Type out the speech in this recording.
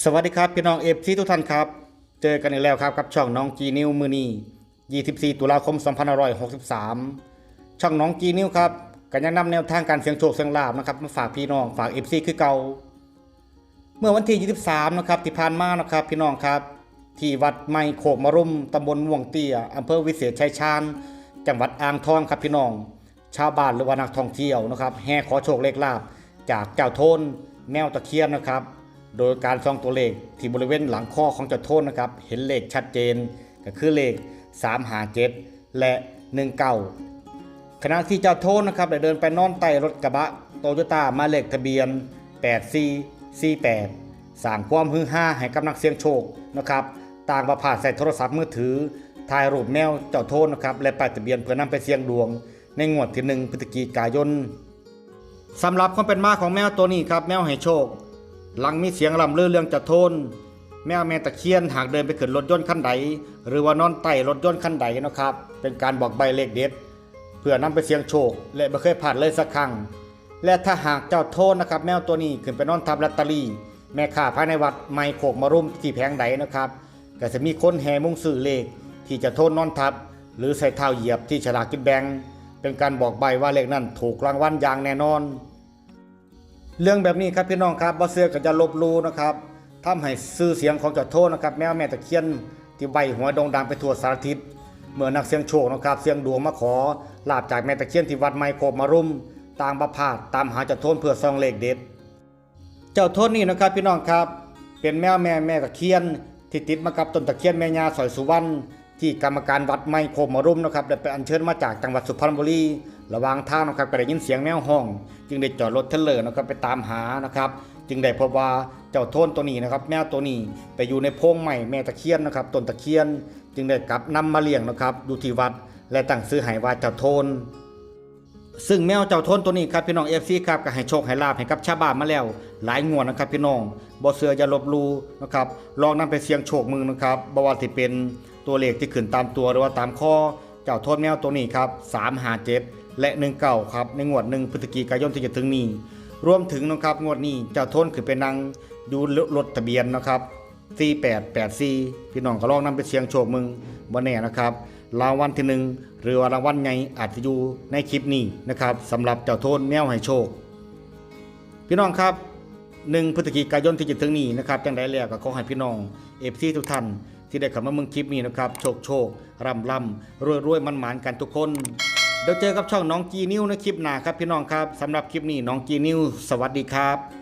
สวัสดีครับพี่น้องเอฟซีทุกท่านครับ เจอกันอีกแล้วครับกับช่องน้องจีนิวมือนี24 ตุลาคม 2563 ช่องน้องจีนิวครับก็ยังนำแนวทางการเสียงโชคเสียงลาบนะครับมาฝากพี่น้องฝากเอฟซีคือเก่าเมื่อวันที่ 23 นะครับที่ผ่านมานะครับพี่น้องครับ ที่วัดไมโคกมรุมตำบลม่วงเตี้ยอำเภอวิเศษชัยชาญจังหวัดอ่างทองครับพี่น้อง ชาวบ้านหรือว่านักท่องเที่ยวนะครับแห่ขอโชคเลขลาบจากเจ้าโทนแมวตะเคียนนะครับ โดยการส่องตัวเลขที่บริเวณหลังข้อของเจ้าโทนนะครับ เห็นเลขชัดเจนก็คือเลข357และ19ขณะที่เจ้าโทนนะครับได้เดินไปนอนใต้รถกระบะโตโยต้ามาเลขทะเบียน 8448สร้างความฮือฮาให้กับนักเสี่ยงโชคนะครับต่างประพาสใส่โทรศัพท์มือถือถ่ายรูปแมวเจ้าโทนนะครับและป้ายทะเบียนเพื่อนำไปเสี่ยงดวง ในงวดที่1พฤศจิกายนสำหรับความเป็นมาของแมวตัวนี้ครับแมวให้โชค หลังมีเสียงลำลือเรื่องจะโทน แมวแม่ตะเคียนหากเดินไปขึ้นรถยนต์คันใด หรือว่านอนใต้รถยนต์คันใดนะครับ เป็นการบอกใบเลขเด็ด เพื่อนำไปเสี่ยงโชค และไม่เคยผ่านเลยสักครั้ง และถ้าหากเจ้าโทนนะครับ แมวตัวนี้ขึ้นไปนอนทับลอตเตอรี่ แม่ค้าภายในวัดไม่โขกมารุมที่แผงใดนะครับก็จะมีคนแห่มุ่งซื้อเลขที่จะโทนนอนทับ หรือใส่เท้าเหยียบที่ฉลากกินแบงเป็นการบอกใบว่าเลขนั้นถูกรางวัลอย่างแน่นอน เรื่องแบบนี้ครับพี่น้องครับบ่เสือก็จะลบลูนะครับทำให้ชื่อเสียงของเจ้าโทษนะครับแมวแม่ตะเคียนที่ใบหัวดงดังไปทั่วสารทิศเมื่อนักเสียงโชคนะครับเสียงดวงมาขอลาบจากแม่ตะเคียนที่วัดไมโครมารุมต่างประพาสตามหาเจ้าโทนเพื่อซองเลขเด็ด เจ้าโทนนี่นะครับพี่น้องครับ เป็นแมวแม่แม่ตะเคียนที่ติดมากับต้นตะเคียนแม่ยาสอยสุวรรณที่กรรมการวัดไมโครมารุมนะครับได้ไปอัญเชิญมาจากจังหวัดสุพรรณบุรี ระหว่างทางนะครับก็ได้ยินเสียงแมวห้อง จึงได้จอดรถเทเลอร์นะครับไปตามหานะครับ จึงได้พบว่าเจ้าโทนตัวนี้นะครับแมวตัวนี้ไปอยู่ในโพงใหม่แม่ตะเคียนนะครับต้นตะเคียน จึงได้กลับนำมาเลี้ยงนะครับอยู่ที่วัด และตั้งซื้อให้ว่าเจ้าโทนซึ่งแมวเจ้าโทนตัวนี้ครับพี่น้องเอฟซีครับก็ให้โชคให้ลาบให้กับชาวบ้านมาแล้ว หลายงวดนะครับพี่น้องบ่เสืออย่าลบลูนะครับลองนำไปเสี่ยงโชคมือนะครับบ่ว่าที่เป็นตัวเลขที่ขึ้นตามตัวหรือว่าตามข้อเจ้าโทนแมวตัวนี้ครับ357 และ19ครับในงวด1พฤศจิกายนที่จะถึงนี้รวมถึงนะครับงวดนี้เจ้าทนคือเป็นนางดูรถทะเบียนนะครับ4884พี่น้องก็ลองนำไปเสียงโชคมึงบ่แน่นะครับรางวัลที่หนึ่งหรือว่ารางวัลใหญ่อาจจะอยู่ในคลิปนี้นะครับสำหรับเจ้าโทนแมวให้โชค พี่น้องครับหนึ่งพฤศจิกายนที่จะถึงนี้นะครับจังได้แล้วก็ขอให้พี่น้องเอฟซีทุกท่านที่ได้เข้ามาเมืองคลิปนี้นะครับโชคโชคร่ำร่ำรวยรวยมันหมานกันทุกคน เดี๋ยวเจอกับช่องน้องจีนิวในคลิปหน้าครับพี่น้องครับสำหรับคลิปนี้น้องจีนิวสวัสดีครับ